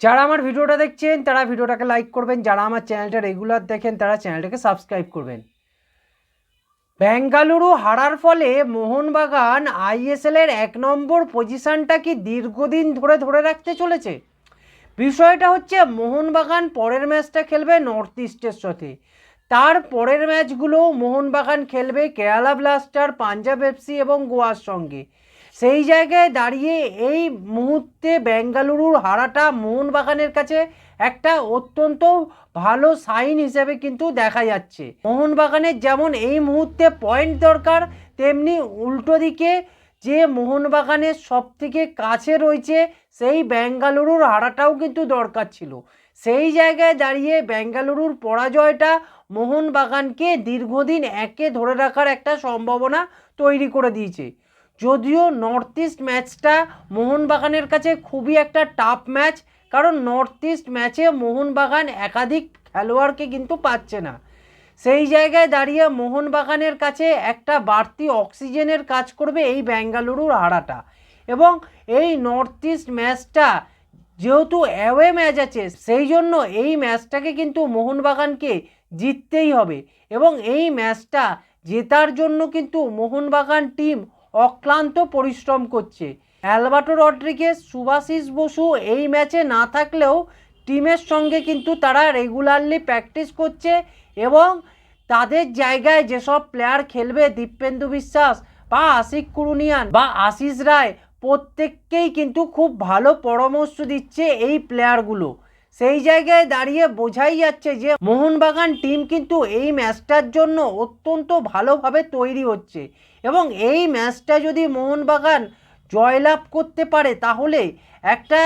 যারা আমার ভিডিওটা দেখছেন, তারা ভিডিওটাকে লাইক করবেন। যারা আমার চ্যানেলটা রেগুলার দেখেন, তারা চ্যানেলটাকে সাবস্ক্রাইব করবেন। বেঙ্গালুরু হারার ফলে মোহনবাগান আইএসএল এর এক নম্বর পজিশনটা কি দীর্ঘদিন ধরে ধরে রাখতে চলেছে? বিষয়টা হচ্ছে, মোহনবাগান পরের ম্যাচটা খেলবে নর্থ ইস্টের সাথে। তার পরের ম্যাচগুলো মোহনবাগান খেলবে কেরালা ব্লাস্টার পাঞ্জাব এফসি এবং গোয়ার সঙ্গে। সেই জায়গায় দাঁড়িয়ে এই মুহূর্তে বেঙ্গালুরুর হারাটা মোহনবাগানের কাছে একটা অত্যন্ত ভালো সাইন হিসেবে কিন্তু দেখা যাচ্ছে। মোহনবাগানের যেমন এই মুহূর্তে পয়েন্ট দরকার, তেমনি উল্টো দিকে যে মোহনবাগানের সব থেকে কাছে রয়েছে সেই বেঙ্গালুরুর হারাটাও কিন্তু দরকার ছিল। সেই জায়গায় দাঁড়িয়ে বেঙ্গালুরুর পরাজয়টা মোহনবাগানকে দীর্ঘদিন একে ধরে রাখার একটা সম্ভাবনা তৈরি করে দিয়েছে। যদিও নর্থ ইস্ট ম্যাচটা মোহনবাগানের কাছে খুবই একটা টাফ ম্যাচ কারণ নর্থ ইস্ট ম্যাচে মোহনবাগান একাধিক খেলোয়াড়কে কিন্তু পাচ্ছে না। সেই জায়গায় দাঁড়িয়ে মোহনবাগানের কাছে একটা বাড়তি অক্সিজেনের কাজ করবে এই বেঙ্গালুরুর হারাটা এবং এই নর্থ ইস্ট ম্যাচটা যেহেতু অ্যাওয়ে ম্যাচ আছে, সেই জন্য এই ম্যাচটাকে কিন্তু মোহনবাগানকে জিততেই হবে। এবং এই ম্যাচটা জেতার জন্য কিন্তু মোহনবাগান টিম অক্লান্ত পরিশ্রম করছে। অ্যালবার্টো রড্রিগেজ সুভাশিস বসু এই ম্যাচে না থাকলেও টিমের সঙ্গে কিন্তু তারা রেগুলারলি প্র্যাকটিস করছে এবং তাদের জায়গায় যেসব প্লেয়ার খেলবে, দীপেন্দু বিশ্বাস বা আশিক কুরুনিয়ান বা আশিস রায়, প্রত্যেককেই কিন্তু খুব ভালো পরামর্শ দিচ্ছে এই প্লেয়ারগুলো। সেই জায়গায় দাঁড়িয়ে বোঝাই যাচ্ছে যে, মোহনবাগান টিম কিন্তু এই ম্যাচটার জন্য অত্যন্ত ভালোভাবে তৈরি হচ্ছে। এবং এই ম্যাচটা যদি মোহনবাগান জয়লাভ করতে পারে, তাহলে একটা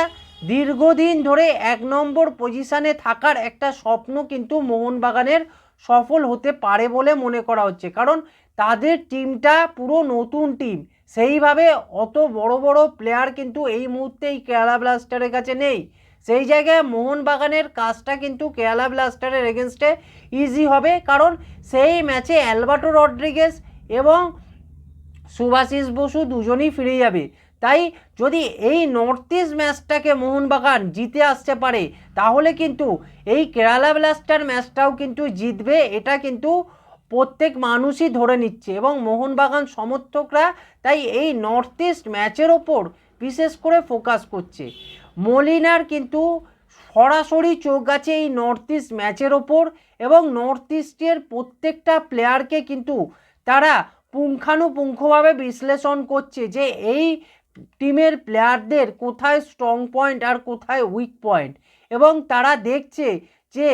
দীর্ঘদিন ধরে এক নম্বর পজিশানে থাকার একটা স্বপ্ন কিন্তু মোহনবাগানের সফল হতে পারে বলে মনে করা হচ্ছে। কারণ তাদের টিমটা পুরো নতুন টিম, সেইভাবে অত বড় বড় প্লেয়ার কিন্তু এই মুহূর্তে এই কেরালা ব্লাস্টারের কাছে নেই। সেই জায়গায় মোহনবাগানের কাজটা কিন্তু কেরালা ব্লাস্টারের এগেনস্টে ইজি হবে, কারণ সেই ম্যাচে অ্যালবার্টো রড্রিগেস এবং সুভাশিস বসু দুজনেই ফিরে যাবে। তাই যদি এই নর্থ ইস্ট ম্যাচটাকে মোহনবাগান জিতে আসতে পারে, তাহলে কিন্তু এই কেরালা ব্লাস্টার ম্যাচটাও কিন্তু জিতবে। এটা কিন্তু প্রত্যেক মানুষই ধরে নিচ্ছে এবং মোহনবাগান সমর্থকরা তাই এই নর্থ ইস্ট ম্যাচের ওপর বিশেষ করে ফোকাস করছে। মলিনার কিন্তু সরাসরি চোখ আছে এই নর্থ ইস্ট ম্যাচের ওপর এবং নর্থ ইস্টের প্রত্যেকটা প্লেয়ারকে কিন্তু তারা পুঙ্খানুপুঙ্খভাবে বিশ্লেষণ করছে যে এই টিমের প্লেয়ারদের কোথায় স্ট্রং পয়েন্ট আর কোথায় উইক পয়েন্ট এবং তারা দেখছে যে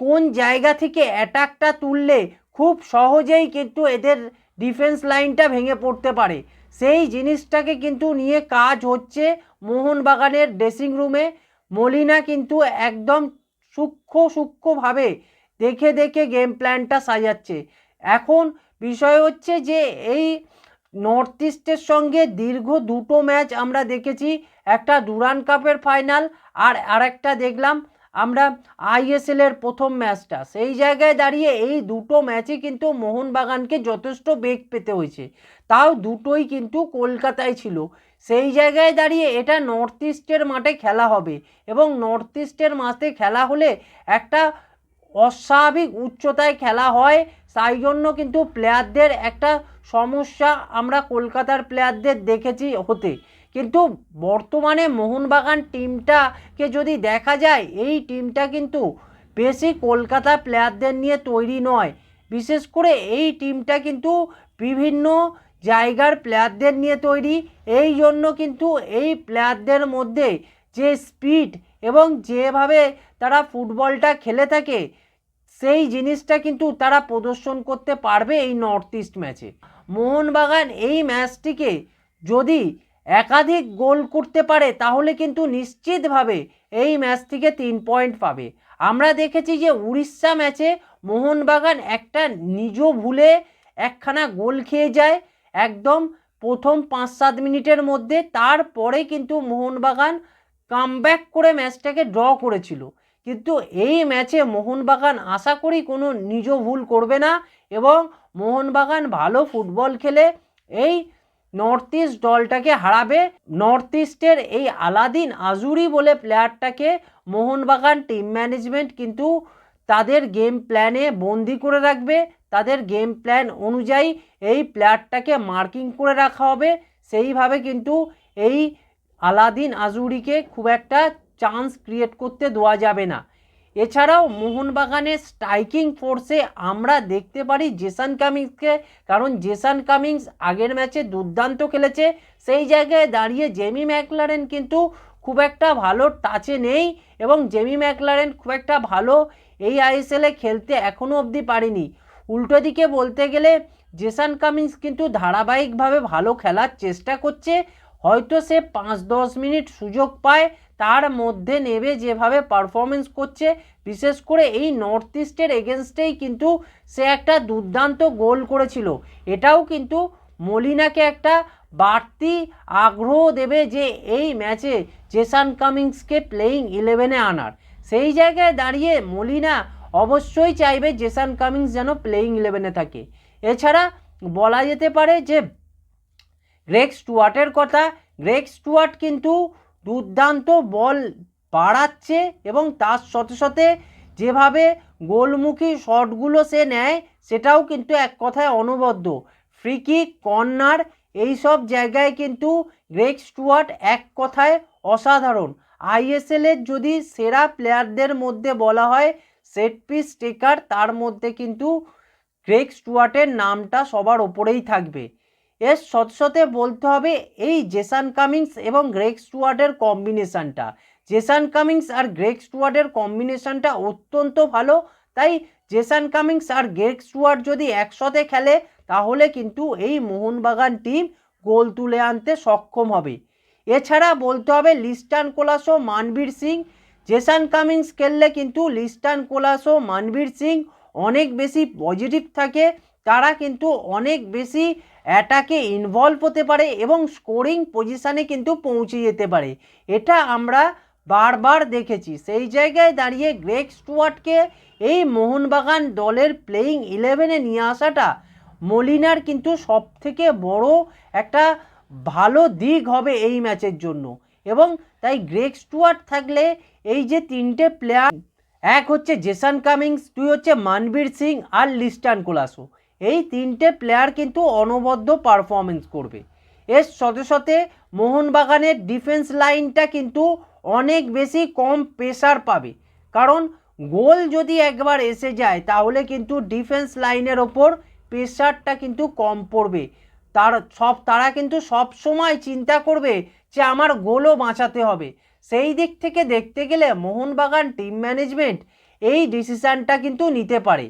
কোন জায়গা থেকে অ্যাটাকটা তুললে খুব সহজেই কিন্তু এদের ডিফেন্স লাইনটা ভেঙে পড়তে পারে। সেই জিনিসটাকে কিন্তু নিয়ে কাজ হচ্ছে মোহনবাগানের ড্রেসিং রুমে মলিনা কিন্তু একদম সূক্ষ্ম সূক্ষ্মভাবে দেখে দেখে গেম প্ল্যানটা সাজাচ্ছে। এখন বিষয় হচ্ছে যে এই নর্থ ইস্টের সঙ্গে দীর্ঘ দুটো ম্যাচ আমরা দেখেছি। একটা ডুরান কাপের ফাইনাল আর আরেকটা দেখলাম আমরা আইএসএল এর প্রথম ম্যাচটা সেই জায়গায় দাঁড়িয়ে এই দুটো ম্যাচে কিন্তু মোহনবাগানকে যথেষ্ট বেগ পেতে হয়েছে। তাও দুটোই কিন্তু কলকাতায় ছিল। সেই জায়গায় দাঁড়িয়ে এটা নর্থ ইস্টের মাঠে খেলা হবে এবং নর্থ ইস্টের মাঠে খেলা হলে একটা অস্বাভাবিক উচ্চতায় খেলা হয়। তাই জন্য কিন্তু প্লেয়ারদের একটা সমস্যা আমরা কলকাতার প্লেয়ারদের দেখেছি হতে। কিন্তু বর্তমানে মোহনবাগান টিমটাকে যদি দেখা যায়, এই টিমটা কিন্তু বেশি কলকাতা প্লেয়ারদের নিয়ে তৈরি নয়। বিশেষ করে এই টিমটা কিন্তু বিভিন্ন জায়গার প্লেয়ারদের নিয়ে তৈরি। এই জন্য কিন্তু এই প্লেয়ারদের মধ্যে যে স্পিড এবং যেভাবে তারা ফুটবলটা খেলে থাকে সেই জিনিসটা কিন্তু তারা প্রদর্শন করতে পারবে এই নর্থ ইস্ট ম্যাচে মোহনবাগান এই ম্যাচটিকে যদি একাধিক গোল করতে পারে, তাহলে কিন্তু নিশ্চিতভাবে এই ম্যাচ থেকে তিন পয়েন্ট পাবে। আমরা দেখেছি যে উড়িষ্যা ম্যাচে মোহনবাগান একটা নিজ ভুলে একখানা গোল খেয়ে যায়, একদম প্রথম পাঁচ সাত মিনিটের মধ্যে। তারপরে কিন্তু মোহনবাগান কামব্যাক করে ম্যাচটাকে ড্র করেছিল। কিন্তু এই ম্যাচে মোহনবাগান আশা করি কোনো নিজ ভুল করবে না এবং মোহনবাগান ভালো ফুটবল খেলে এই নর্থ ইস্ট দলটাকে হারাবে। নর্থ ইস্টের এই আলাদিন আজুরি বলে প্লেয়ারটাকে মোহনবাগান টিম ম্যানেজমেন্ট কিন্তু তাদের গেম প্ল্যানে বন্দি করে রাখবে। তাদের গেম প্ল্যান অনুযায়ী এই প্লেয়ারটাকে মার্কিং করে রাখা হবে। সেইভাবে কিন্তু এই আলাদিন আজুরিকে খুব একটা চান্স ক্রিয়েট করতে দেওয়া যাবে না। এছাড়াও মোহনবাগানের স্ট্রাইকিং ফোর্সে আমরা দেখতে পারি জেসান কামিংসকে, কারণ জেসান কামিংস আগের ম্যাচে দুর্দান্ত খেলেছে। সেই জায়গায় দাঁড়িয়ে জেমি ম্যাকলারেন কিন্তু খুব একটা ভালো টাচে নেই এবং জেমি ম্যাকলারেন খুব একটা ভালো এই আইএসএলে খেলতে এখনও অবধি পারেনি। উল্টো দিকে বলতে গেলে জেসান কামিংস কিন্তু ধারাবাহিকভাবে ভালো খেলার চেষ্টা করছে। হয়তো সে পাঁচ দশ মিনিট সুযোগ পায়, তার মধ্যে নেবে যেভাবে পারফরমেন্স করছে। বিশেষ করে এই নর্থ ইস্টের এগেনস্টেই কিন্তু সে একটা দুর্দান্ত গোল করেছিল। এটাও কিন্তু মলিনাকে একটা বাড়তি আগ্রহ দেবে যে এই ম্যাচে জেসান কামিংসকে প্লেয়িং ইলেভেনে আনার। সেই জায়গায় দাঁড়িয়ে মলিনা অবশ্যই চাইবে জেসান কামিংস যেন প্লেয়িং ইলেভেনে থাকে। এছাড়া বলা যেতে পারে যে গ্রেগ স্টুয়ার্টের কথা। গ্রেগ স্টুয়ার্ট কিন্তু দুর্দান্ত বল বাড়াচ্ছে এবং তার সাথে সাথে যেভাবে গোলমুখী শটগুলো সে নেয়, সেটাও কিন্তু এক কথায় অনবদ্য। ফ্রিকিক কর্নার এইসব জায়গায় কিন্তু গ্রেগ স্টুয়ার্ট এক কথায় অসাধারণ। আইএসএলের যদি সেরা প্লেয়ারদের মধ্যে বলা হয়, সেট পিস টেকার, তার মধ্যে কিন্তু গ্রেগ স্টুয়ার্টের নামটা সবার ওপরেই থাকবে। এর সাথে বলতে হবে এই জেসান কামিংস এবং গ্রেগ স্টুয়ার্ডের কম্বিনেশানটা। জেসান কামিংস আর গ্রেগ স্টুয়ার্ডের কম্বিনেশানটা অত্যন্ত ভালো, তাই জেসান কামিংস আর গ্রেগ স্টুয়ার্ড যদি একসাথে খেলে, তাহলে কিন্তু এই মোহনবাগান টিম গোল তুলে আনতে সক্ষম হবে। এছাড়া বলতে হবে লিস্টান কোলাসো, মানবীর সিং। জেসান কামিংস খেললে কিন্তু লিস্টান কোলাসো, মানবীর সিং অনেক বেশি পজিটিভ থাকে, তারা কিন্তু অনেক বেশি অ্যাটাকে ইনভলভ হতে পারে এবং স্কোরিং পজিশানে কিন্তু পৌঁছে যেতে পারে। এটা আমরা বারবার দেখেছি। সেই জায়গায় দাঁড়িয়ে গ্রেগ স্টুয়ার্টকে এই মোহনবাগান দলের প্লেয়িং ইলেভেনে নিয়ে আসাটা মলিনার কিন্তু সব থেকে বড় একটা ভালো দিক হবে এই ম্যাচের জন্য। এবং তাই গ্রেগ স্টুয়ার্ট থাকলে এই যে তিনটে প্লেয়ার এক হচ্ছে জেসান কামিংস, দুই হচ্ছে মানবীর সিং আর লিস্টান কোলাসো। এই তিনটে প্লেয়ার কিন্তু অনবদ্য পারফরমেন্স করবে। এর সাথে সাথে মোহনবাগানের ডিফেন্স লাইনটা কিন্তু অনেক বেশি কম প্রেশার পাবে। কারণ গোল যদি একবার এসে যায়, তাহলে কিন্তু ডিফেন্স লাইনের ওপর প্রেশারটা কিন্তু কম পড়বে। তার সব, তারা কিন্তু সব সময় চিন্তা করবে যে আমার গোলও বাঁচাতে হবে। সেই দিক থেকে দেখতে গেলে মোহনবাগান টিম ম্যানেজমেন্ট এই ডিসিশানটা কিন্তু নিতে পারে।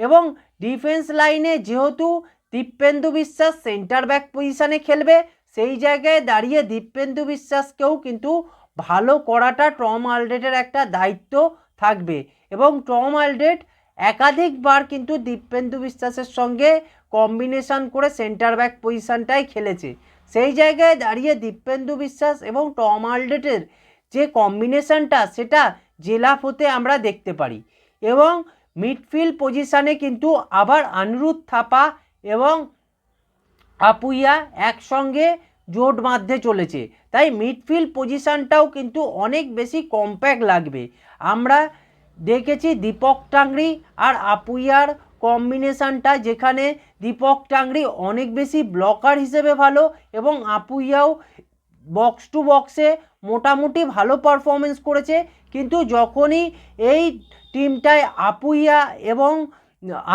এবং ডিফেন্স লাইনে যেহেতু দীপেন্দু বিশ্বাস সেন্টার ব্যাক পজিশানে খেলবে, সেই জায়গায় দাঁড়িয়ে দীপেন্দু বিশ্বাসকেও কিন্তু ভালো করাটা টম আলডেটের একটা দায়িত্ব থাকবে। এবং টম আলডেট একাধিকবার কিন্তু দীপেন্দু বিশ্বাসের সঙ্গে কম্বিনেশন করে সেন্টার ব্যাক পজিশানটাই খেলেছে। সেই জায়গায় দাঁড়িয়ে দীপেন্দু বিশ্বাস এবং টম আলডেটের যে কম্বিনেশনটা সেটা জেলাপ হতে আমরা দেখতে পারি। এবং মিডফিল্ড পজিশানে কিন্তু আবার আনিরুদ্ধ থাপা এবং আপুইয়া একসঙ্গে জোট বাঁধতে চলেছে। তাই মিডফিল্ড পজিশানটাও কিন্তু অনেক বেশি কম্প্যাক্ট লাগবে। আমরা দেখেছি দীপক টাংরি আর আপুইয়ার কম্বিনেশানটা যেখানে দীপক টাংরি অনেক বেশি ব্লকার হিসেবে ভালো এবং আপুইয়াও বক্স টু বক্সে মোটামুটি ভালো পারফরমেন্স করেছে। কিন্তু যখনই এই টিমটায় আপুইয়া এবং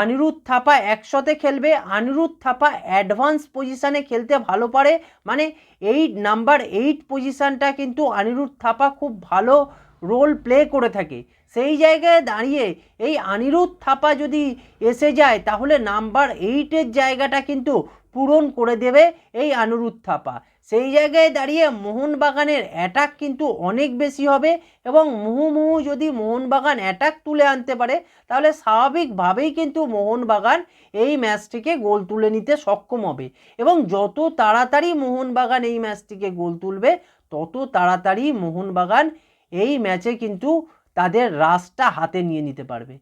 আনিরুদ্ধ থাপা একসাথে খেলবে আনিরুদ্ধ থাপা অ্যাডভান্স পজিশানে খেলতে ভালো পারে। মানে এই নাম্বার এইট পজিশানটা কিন্তু অনিরুদ্ধ থাপা খুব ভালো রোল প্লে করে থাকে। সেই জায়গায় দাঁড়িয়ে এই অনিরুদ্ধ থাপা যদি এসে যায়, তাহলে নাম্বার এইটের জায়গাটা কিন্তু পূরণ করে দেবে এই অনিরুদ্ধ থাপা। সেই জায়গায় দাঁড়িয়ে মোহনবাগানের অ্যাটাক কিন্তু অনেক বেশি হবে এবং মুহুমুহু যদি মোহনবাগান অ্যাটাক তুলে আনতে পারে, তাহলে স্বাভাবিকভাবেই কিন্তু মোহনবাগান এই ম্যাচটিকে গোল তুলে নিতে সক্ষম হবে। এবং যত তাড়াতাড়ি মোহনবাগান এই ম্যাচটিকে গোল তুলবে, তত তাড়াতাড়ি মোহনবাগান এই ম্যাচে কিন্তু তাদের রাসটা হাতে নিয়ে নিতে পারবে।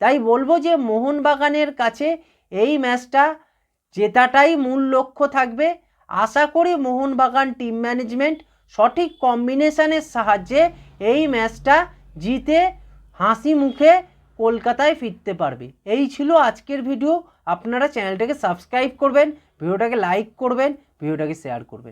তাই বলব যে মোহনবাগানের কাছে এই ম্যাচটা জেতাটাই মূল লক্ষ্য থাকবে। আশা করি মোহনবাগান টিম ম্যানেজমেন্ট সঠিক কম্বিনেশনের সাহায্যে এই ম্যাচটা জিতে হাসি মুখে কলকাতায় ফিরতে পারবে। এই ছিল আজকের ভিডিও আপনারা চ্যানেলটাকে সাবস্ক্রাইব করবেন ভিডিওটাকে লাইক করবেন ভিডিওটাকে শেয়ার করবেন।